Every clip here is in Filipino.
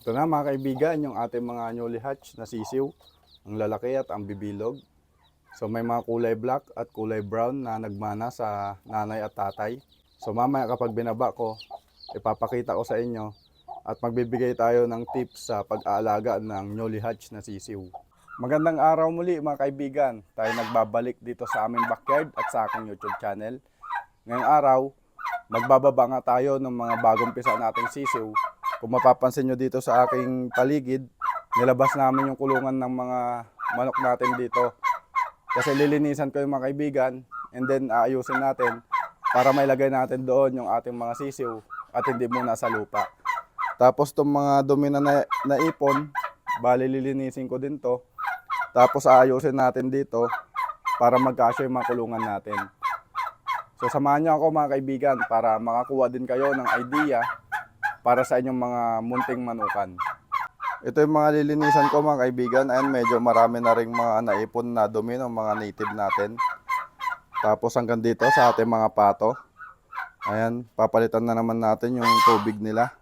Ito na mga kaibigan, yung ating mga newly hatch na sisiw, ang lalaki at ang bibilog. So may mga kulay black at kulay brown na nagmana sa nanay at tatay. So mamaya kapag binaba ko, ipapakita ko sa inyo at magbibigay tayo ng tips sa pag-aalaga ng newly hatch na sisiw. Magandang araw muli mga kaibigan. Tayo nagbabalik dito sa aming backyard at sa aking YouTube channel. Ngayong araw, magbababa nga tayo ng mga bagong pisa nating sisiw. Kung mapapansin nyo dito sa aking paligid, nilabas namin yung kulungan ng mga manok natin dito. Kasi lilinisan ko yung mga kaibigan and then aayusin natin para may lagay natin doon yung ating mga sisiw at hindi muna sa lupa. Tapos itong mga dumi na, na naipon, bali lilinisin ko din to. Tapos aayusin natin dito para magkasya yung mga kulungan natin. So samahan niyo ako mga kaibigan para makakuha din kayo ng idea para sa inyong mga munting manukan. Ito yung mga lilinisan ko mga kaibigan. Ayan, medyo marami na ring mga naipon na dumi ng mga native natin. Tapos hanggang dito sa ating mga pato. Ayan, papalitan na naman natin yung tubig nila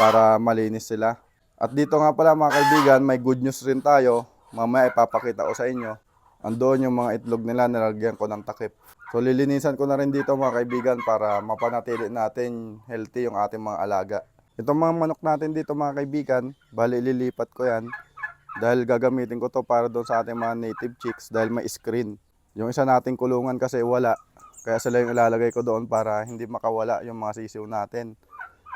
para malinis sila. At dito nga pala mga kaibigan, may good news rin tayo. Mamaya ipapakita ko sa inyo. Andoon yung mga itlog nila, nilagyan ko ng takip. So lilinisan ko na rin dito mga kaibigan para mapanatili natin healthy yung ating mga alaga. Itong mga manok natin dito mga kaibigan, bali lilipat ko yan dahil gagamitin ko to para doon sa ating mga native chicks dahil may screen. Yung isa nating kulungan kasi wala, kaya sila yung ilalagay ko doon para hindi makawala yung mga sisiw natin.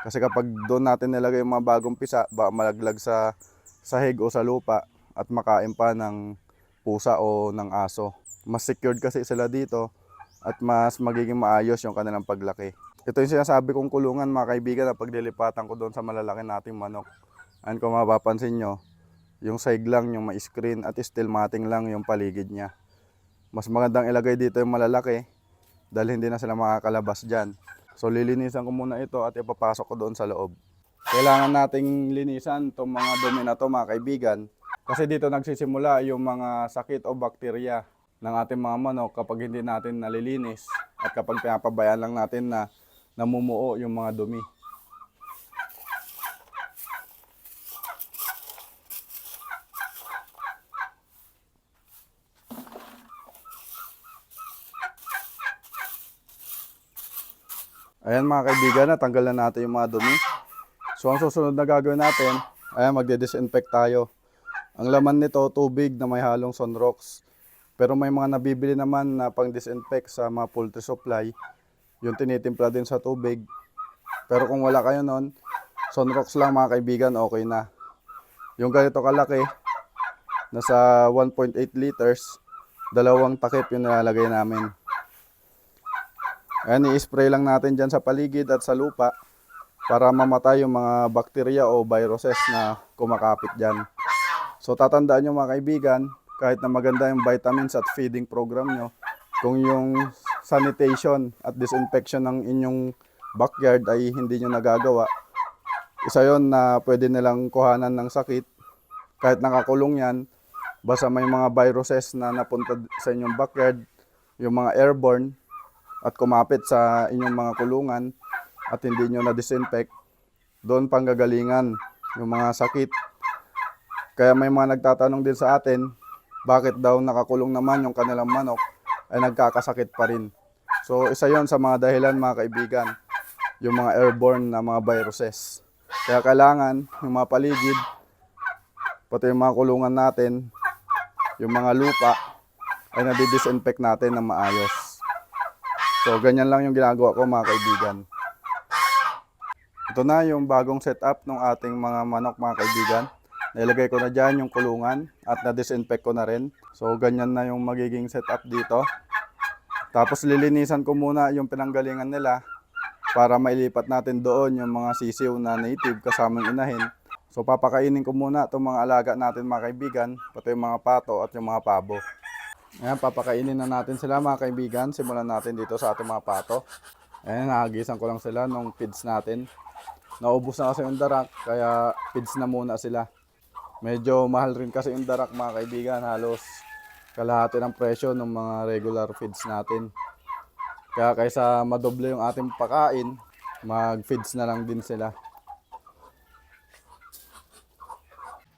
Kasi kapag doon natin nilagay yung mga bagong pisa, baka malaglag sa sahig o sa lupa at makain pa ng pusa o ng aso. Mas secured kasi sila dito at mas magiging maayos yung kanilang paglaki. Ito yung sinasabi kong kulungan mga kaibigan na paglilipatan ko doon sa malalaki nating manok. And kung mapapansin nyo, yung side lang yung may screen at still mating lang yung paligid niya. Mas magandang ilagay dito yung malalaki dahil hindi na sila makakalabas dyan. So lilinisan ko muna ito at ipapasok ko doon sa loob. Kailangan nating linisan itong mga dumi na to mga kaibigan kasi dito nagsisimula yung mga sakit o bakterya ng ating mga manok kapag hindi natin nalilinis at kapag pinapabayaan lang natin na namumuo yung mga dumi. Ayan mga kaibigan, natanggal na natin yung mga dumi. So ang susunod na gagawin natin, ayan magde-disinfect tayo. Ang laman nito, tubig na may halong sunrox. Pero may mga nabibili naman na pang disinfect sa mga poultry supply. Yung tinitimpla din sa tubig. Pero kung wala kayo nun, sunrox lang mga kaibigan, okay na. Yung ganito kalaki, nasa 1.8 liters, dalawang takip yung nilalagay namin. Ayan, i-spray lang natin dyan sa paligid at sa lupa para mamatay yung mga bakterya o viruses na kumakapit dyan. So tatandaan nyo mga kaibigan, kahit na maganda yung vitamins at feeding program nyo, kung yung sanitation at disinfection ng inyong backyard ay hindi nyo nagagawa, isa yon na pwede nilang kuhanan ng sakit. Kahit nakakulong yan, basta may mga viruses na napunta sa inyong backyard, yung mga airborne, at kumapit sa inyong mga kulungan at hindi nyo na-disinfect, doon panggagalingan yung mga sakit. Kaya may mga nagtatanong din sa atin, bakit daw nakakulong naman yung kanilang manok ay nagkakasakit pa rin. So isa yon sa mga dahilan mga kaibigan, yung mga airborne na mga viruses. Kaya kailangan yung mga paligid, pati yung mga kulungan natin, yung mga lupa, ay nadidisinfect natin ng maayos. So, ganyan lang yung ginagawa ko mga kaibigan. Ito na yung bagong setup ng ating mga manok mga kaibigan. Nilagay ko na dyan yung kulungan at na-disinfect ko na rin. So, ganyan na yung magiging setup dito. Tapos lilinisan ko muna yung pinanggalingan nila para mailipat natin doon yung mga sisiw na native kasamang inahin. So, papakainin ko muna itong mga alaga natin mga kaibigan, pati yung mga pato at yung mga pabo. Ayan, papakainin na natin sila mga kaibigan. Simulan natin dito sa ating mga pato. Ayan, nakagisan ko lang sila nung feeds natin. Naubos na kasi yung darak, kaya feeds na muna sila. Medyo mahal rin kasi yung darak mga kaibigan. Halos kalahati ng presyo ng mga regular feeds natin. Kaya kaysa madoble yung ating pakain, mag-feeds na lang din sila.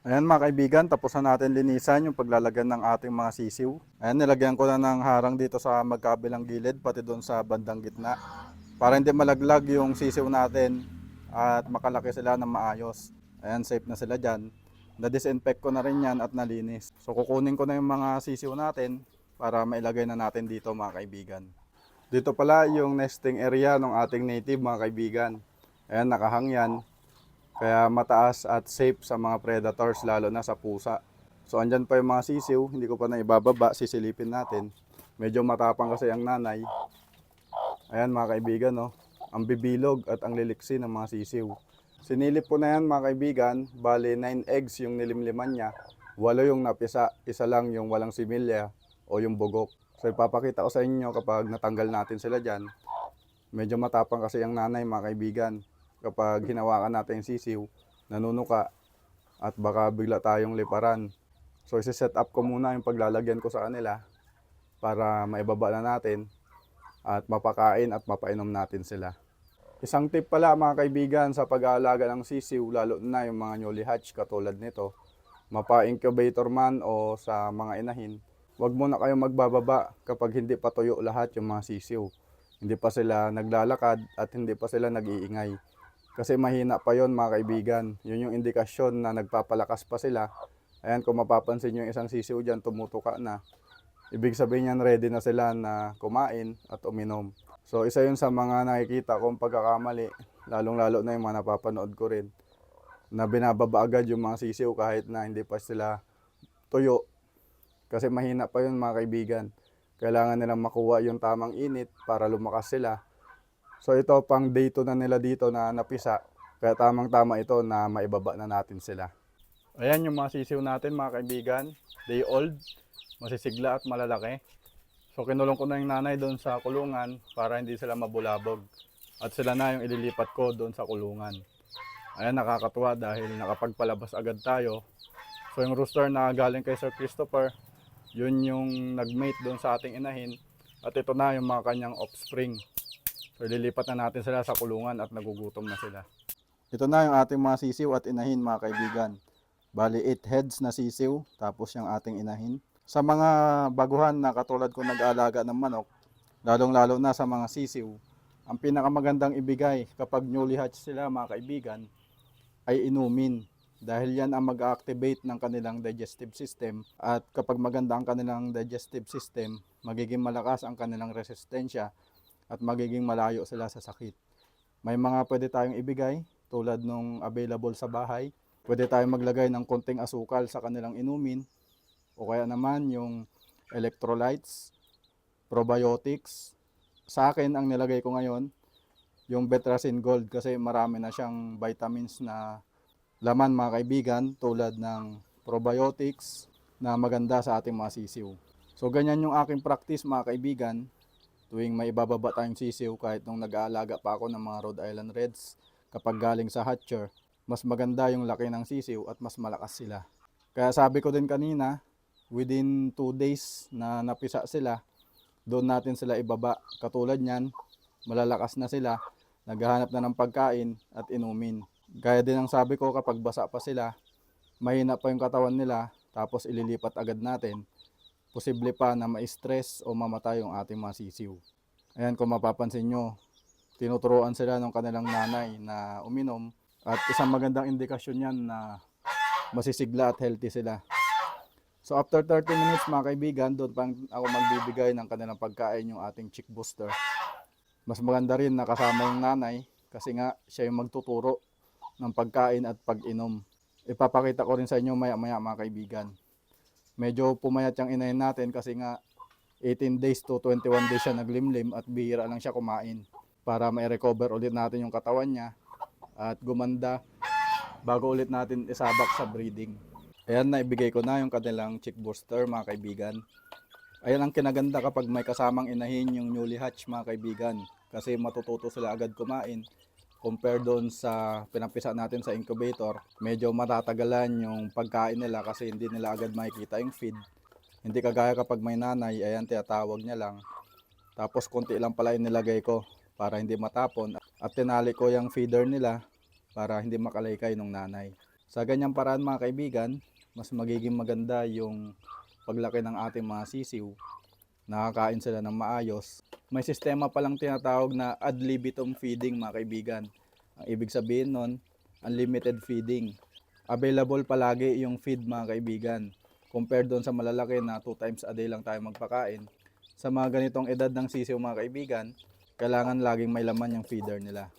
Ayan mga kaibigan, tapos na natin linisan yung paglalagyan ng ating mga sisiw. Ayan, nilagyan ko na ng harang dito sa magkabilang gilid, pati doon sa bandang gitna. Para hindi malaglag yung sisiw natin at makalaki sila ng maayos. Ayan, safe na sila dyan. Na-disinfect ko na rin yan at nalinis. So kukunin ko na yung mga sisiw natin para mailagay na natin dito mga kaibigan. Dito pala yung nesting area ng ating native mga kaibigan. Ayan, nakahang yan. Kaya mataas at safe sa mga predators lalo na sa pusa. So andyan pa yung mga sisiw, hindi ko pa na ibababa, sisilipin natin. Medyo matapang kasi ang nanay. Ayan mga kaibigan, no? ang bibilog at ang liliksi ng mga sisiw. Sinilip ko na yan mga kaibigan, bali 9 eggs yung nilimliman niya. Walo yung napisa, isa lang yung walang similya o yung bugok. So ipapakita ko sa inyo kapag natanggal natin sila dyan. Medyo matapang kasi ang nanay mga kaibigan. Kapag hinawakan natin yung sisiw, nanunuka at baka bigla tayong liparan. So isi-set up ko muna yung paglalagyan ko sa kanila para maibaba na natin at mapakain at mapainom natin sila. Isang tip pala mga kaibigan sa pag-aalaga ng sisiw, lalo na yung mga newly hatch katulad nito, mapa-incubator man o sa mga inahin, huwag muna kayong magbababa kapag hindi pa tuyo lahat yung mga sisiw. Hindi pa sila naglalakad at hindi pa sila nag-iingay. Kasi mahina pa yon mga kaibigan. Yun yung indikasyon na nagpapalakas pa sila. Ayan, kung mapapansin yung isang sisiw dyan, tumutuka na. Ibig sabihin yan, ready na sila na kumain at uminom. So, isa yun sa mga nakikita kong pagkakamali, lalong-lalo na yung mga napapanood ko rin, na binababa agad yung mga sisiw kahit na hindi pa sila tuyo. Kasi mahina pa yun mga kaibigan. Kailangan nilang makuha yung tamang init para lumakas sila. So ito pang day 2 na nila dito na napisa. Kaya tamang-tama ito na maibaba na natin sila. Ayan yung mga sisiw natin mga kaibigan. Day old masisigla at malalaki. So kinulong ko na yung nanay doon sa kulungan para hindi sila mabulabog. At sila na yung ililipat ko doon sa kulungan. Ayan nakakatuwa dahil nakapagpalabas agad tayo. So yung rooster na galing kay Sir Christopher, yun yung nagmate doon sa ating inahin. At ito na yung mga kanyang offspring. So lilipat na natin sila sa kulungan at nagugutom na sila. Ito na yung ating mga sisiw at inahin mga kaibigan. Bali 8 heads na sisiw, tapos yung ating inahin. Sa mga baguhan na katulad ko nag-aalaga ng manok, lalong-lalo na sa mga sisiw, ang pinakamagandang ibigay kapag newly hatch sila mga kaibigan ay inumin. Dahil yan ang mag-activate ng kanilang digestive system at kapag maganda ang kanilang digestive system, magiging malakas ang kanilang resistensya at magiging malayo sila sa sakit. May mga pwede tayong ibigay tulad nung available sa bahay. Pwede tayong maglagay ng konting asukal sa kanilang inumin o kaya naman yung electrolytes, probiotics. Sa akin, ang nilagay ko ngayon, yung Betracin Gold kasi marami na siyang vitamins na laman mga kaibigan tulad ng probiotics na maganda sa ating mga sisiw. So ganyan yung aking practice mga kaibigan tuwing may ibababa tayong sisiw kahit nung nag-aalaga pa ako ng mga Rhode Island Reds kapag galing sa hatcher, mas maganda yung laki ng sisiw at mas malakas sila. Kaya sabi ko din kanina, within 2 days na napisa sila, doon natin sila ibaba. Katulad niyan, malalakas na sila, naghahanap na ng pagkain at inumin. Gaya din ang sabi ko kapag basa pa sila, mahina pa yung katawan nila, tapos ililipat agad natin, posible pa na ma-stress o mamatay yung ating mga sisiw. Ayan kung mapapansin nyo, tinuturuan sila ng kanilang nanay na uminom at isang magandang indikasyon yan na masisigla at healthy sila. So after 30 minutes mga kaibigan, doon pang ako magbibigay ng kanilang pagkain yung ating chick booster. Mas maganda rin na kasama yung nanay kasi nga siya yung magtuturo ng pagkain at pag-inom. Ipapakita ko rin sa inyo maya maya mga kaibigan. Medyo pumayat yung inayin natin kasi nga 18 days to 21 days siya naglimlim at bihira lang siya kumain para ma-recover ulit natin yung katawan niya at gumanda bago ulit natin isabak sa breeding. Ayan, naibigay ko na yung kanilang chick booster mga kaibigan. Ayan ang kinaganda kapag may kasamang inahin yung newly hatch mga kaibigan. Kasi matututo sila agad kumain. Compare doon sa pinapisa natin sa incubator, medyo matatagalan yung pagkain nila kasi hindi nila agad makikita yung feed. Hindi kagaya kapag may nanay, ayan tinatawag niya lang. Tapos konti lang pala yung nilagay ko para hindi matapon. At tinali ko yung feeder nila para hindi makalaykay ng nanay. Sa ganyang paraan mga kaibigan, mas magiging maganda yung paglaki ng ating mga sisiw. Nakakain sila ng maayos. May sistema palang tinatawag na ad libitum feeding mga kaibigan. Ang ibig sabihin nun, unlimited feeding. Available palagi yung feed mga kaibigan. Compared doon sa malalaki na 2 times a day lang tayo magpakain. Sa mga ganitong edad ng sisiw mga kaibigan, kailangan laging may laman yung feeder nila.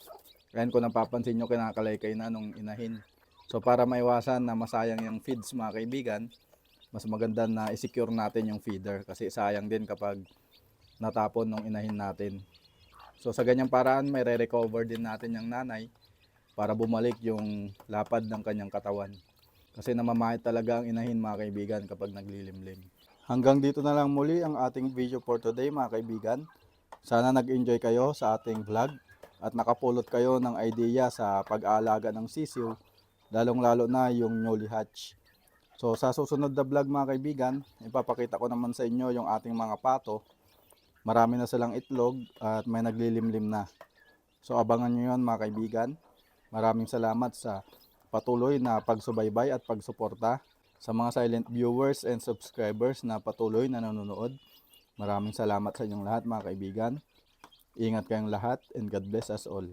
Kaya kung napapansin nyo, kinakalaykay na nung inahin. So para maiwasan na masayang yung feeds mga kaibigan, mas maganda na i-secure natin yung feeder kasi sayang din kapag natapon nung inahin natin. So sa ganyang paraan, may re-recover din natin yung nanay para bumalik yung lapad ng kanyang katawan. Kasi namamahit talaga ang inahin mga kaibigan kapag naglilimlim. Hanggang dito na lang muli ang ating video for today mga kaibigan. Sana nag-enjoy kayo sa ating vlog at nakapulot kayo ng idea sa pag-aalaga ng sisiw, lalong-lalo na yung newly hatch. So sa susunod na vlog mga kaibigan, ipapakita ko naman sa inyo yung ating mga pato. Marami na silang itlog at may naglilimlim na. So abangan nyo yun mga kaibigan. Maraming salamat sa patuloy na pagsubaybay at pagsuporta sa mga silent viewers and subscribers na patuloy na nanonood. Maraming salamat sa inyong lahat mga kaibigan. Ingat kayong lahat and God bless us all.